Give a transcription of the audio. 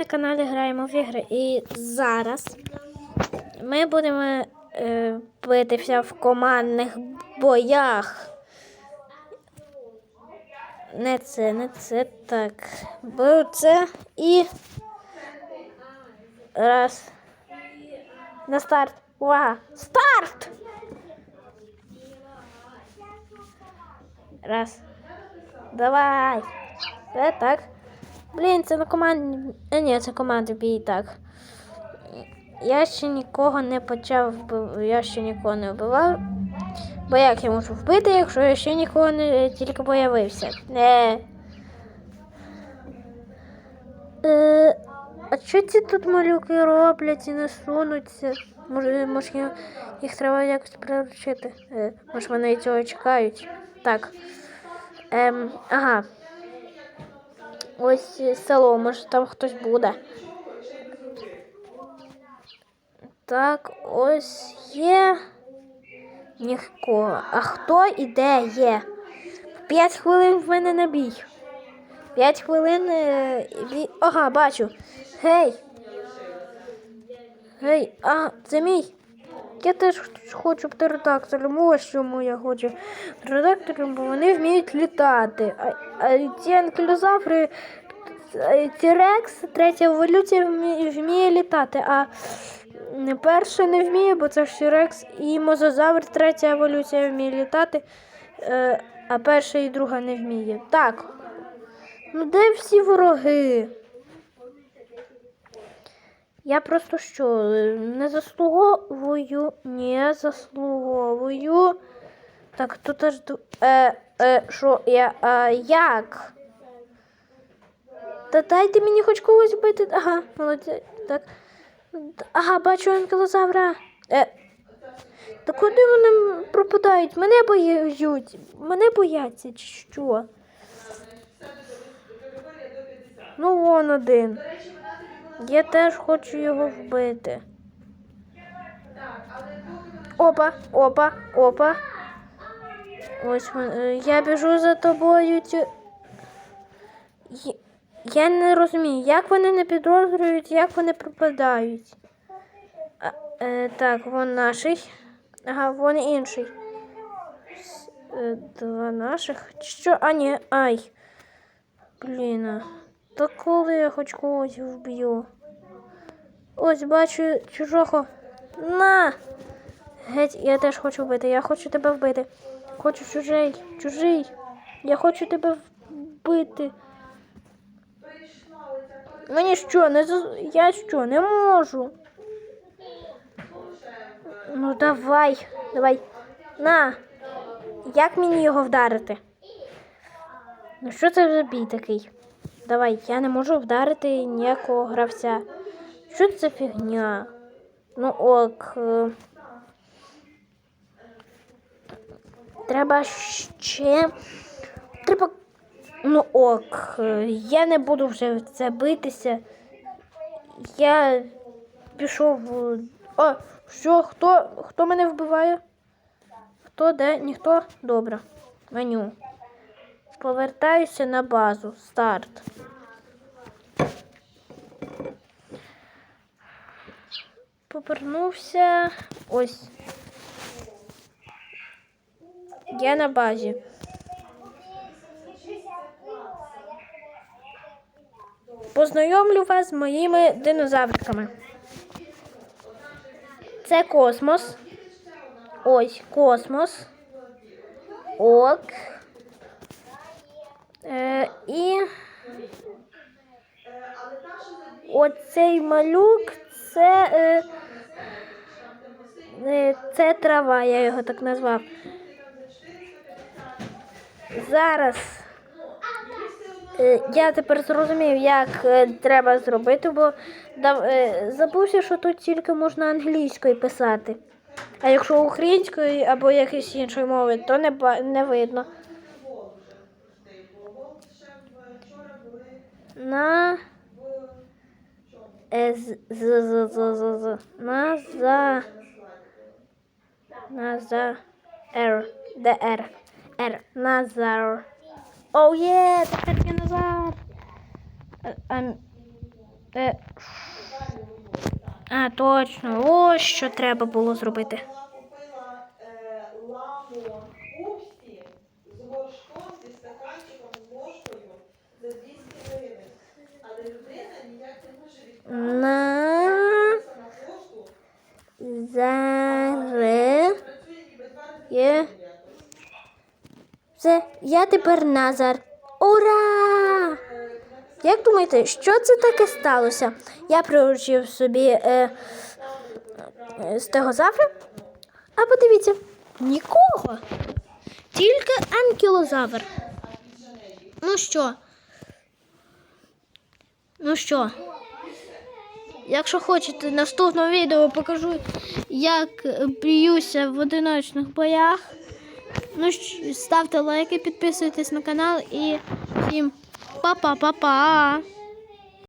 На каналі граємо в ігри. І зараз ми будемо е, битися в командних боях. Не це, не це так. Беру це і. Раз. На старт. Увага! Старт! Раз. Давай. Це так. Блін, це на команді. А ні, це команди бій так. Я ще нікого не почав. Я ще нікого не вбивав. Бо як я можу вбити, якщо я ще нікого не тільки появився? Не. Е, а що ці тут малюки роблять і не сунуться? Може, може їх треба якось приручити? Е, може вони цього чекають? Так. Ем, ага. Ось село, може там хтось буде. Так, ось є. Ніхто. А хто і де є? П'ять хвилин в мене на бій. П'ять хвилин. е, Ага, бачу. Гей. Гей, а, це мій. Я теж хочу птеродактилем. Ось чому я хочу птеродактилем, бо вони вміють літати. А, а ці анкілозаври, Тірекс, третя еволюція вміє, вміє літати, а перша не вміє, бо це ж Тірекс, і мозазавр, третя еволюція вміє літати, е, а перша і друга не вміє. Так. Ну де всі вороги? Я просто що, е, не заслуговую, не заслуговую. Так, тут аж е, е, що я, а, як? Та дайте мені хоч когось вбити. Ага, молодець. Так. Ага, бачу анкілозавра. Е, та куди вони пропадають? Мене боють. Мене бояться, чи що? Ну, вон один. Я теж хочу його вбити. Опа, опа, опа. Ось е, я біжу за тобою. Я не розумію, як вони не підозрюють, як вони пропадають. Е, так, вон наший. Ага, вон інший. Е, Два наших. Що? А, ні, ай. Блін. Та коли я хоч когось вб'ю. Ось бачу чужого. На! Геть, я теж хочу вбити. Я хочу тебе вбити. Хочу чужий, чужий. Я хочу тебе вбити. Мені що, не заз- я що, не можу. Ну давай, давай. На. Як мені його вдарити? Ну що це за бій такий? Давай, я не можу вдарити ніякого гравця. Що це фігня? Ну ок. е. Треба ще. Треба. Ну ок. е, Я не буду вже в це битися. Я пішов. О, що? Хто? Хто мене вбиває? Хто де? Ніхто? Добре. Меню. Повертаюся на базу. Старт. Повернувся. Ось. Я на базі. Познайомлю вас з моїми динозавриками. Це космос. Ось космос. Ок. Е, і оцей малюк це, е, е, це трава, я його так назвав. Зараз е, я тепер зрозумів, як е, треба зробити, бо дав- е, забувся, що тут тільки можна англійською писати. А якщо українською або якоюсь іншою мовою, то не, не видно. На з, з, з, з, з, на за на за Р. Де Р? Р. Назар. Оу є, я Назар. А, точно, ось що треба було зробити. Є. Все, я тепер Назар. Ура! Як думаєте, що це таке сталося? Я приручив собі е, е, стегозавра. А подивіться, нікого. Тільки анкілозавр. Ну що? Ну що? Якщо хочете, наступне відео покажу, як б'юся в одиночних боях. Ну, ставте лайки, підписуйтесь на канал і всім па-па-па-па!